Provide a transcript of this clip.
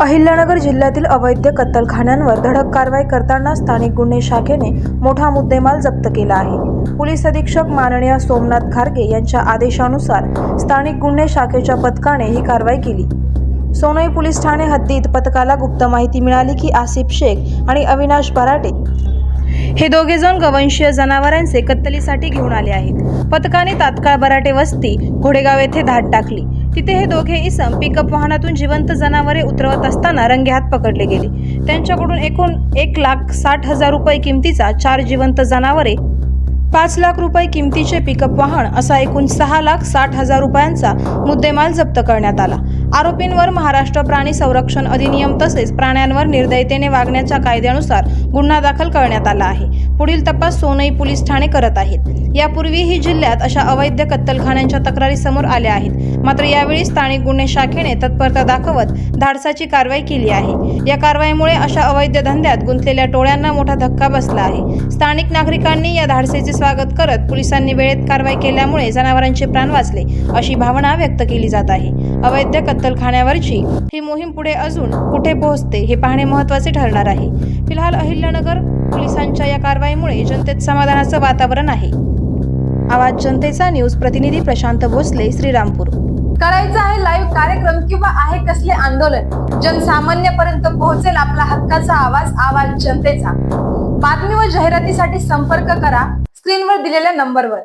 अहिल्यानगर जिल्ह्यातील अवैध कत्तलखान्यांवर धडक कारवाई करताना स्थानिक गुन्हे शाखेने मोठा मुद्देमाल जप्त केला आहे. पोलीस अधीक्षक माननीय सोमनाथ खारगे यांच्या आदेशानुसार स्थानिक गुन्हे शाखेच्या पथकाने ही कारवाई केली. सोनई पोलीस ठाणे हद्दीत पथकाला गुप्त माहिती मिळाली की आसिफ शेख आणि अविनाश बराटे हे दोघे जण गवंशीय जनावरांचे कत्तलीसाठी घेऊन आले आहेत. पथकाने तात्काळ बराटे वस्ती घोडेगाव येथे धाड टाकली. तिथे हे दोघे इसम पिकअप वाहनातून जिवंत जनावरे उतरवत असताना रंगेहात पकडले गेले. त्यांच्याकडून एकूण एक लाख साठ हजार रुपये किमतीचा चार जिवंत जनावरे पाच लाख रुपये किमतीचे पिकअप वाहन असा एकूण सहा लाख साठ हजार रुपयांचा मुद्देमाल जप्त करण्यात आला. आरोपींवर महाराष्ट्र प्राणी संरक्षण अधिनियम तसेच प्राण्यांवर निर्दयतेने वागण्याच्या कायद्यानुसार गुन्हा दाखल करण्यात आला आहे. पुढील तपास सोनई पोलीस ठाणे करत आहेत. यापूर्वीही जिल्ह्यात अशा अवैध कत्तलखान्यांच्या तक्रारी समोर आल्या आहेत. मात्र यावेळी स्थानिक गुन्हे शाखेने तत्परता दाखवत धाडसाची कारवाई केली आहे. या कारवाईमुळे अशा अवैध धंद्यात गुंतलेल्या टोळ्यांना मोठा धक्का बसला आहे. स्थानिक नागरिकांनी या धाडसेचे स्वागत करत पोलिसांनी वेळेत कारवाई केल्यामुळे जनावरांचे प्राण वाचले अशी भावना व्यक्त केली जात आहे. अवैध कत्तलखान्यावरची ही मोहीम पुढे अजून कुठे पोहोचते हे पाहणे महत्त्वाचे ठरणार आहे. फिलहाल अहिल्यानगर पोलिसांच्या या कारवाईमुळे जनतेत समाधानाचं वातावरण आहे. आवाज जनतेचा न्यूज प्रतिनिधी प्रशांत भोसले श्रीरामपूर. करायचं आहे लाईव्ह कार्यक्रम किंवा आहे कसले आंदोलन? जनसामान्यपर्यंत पोहोचेल आपला हक्काचा आवाज आवाज जनतेचा. बातमी व जाहिरातीसाठी संपर्क करा स्क्रीनवर दिलेल्या नंबरवर.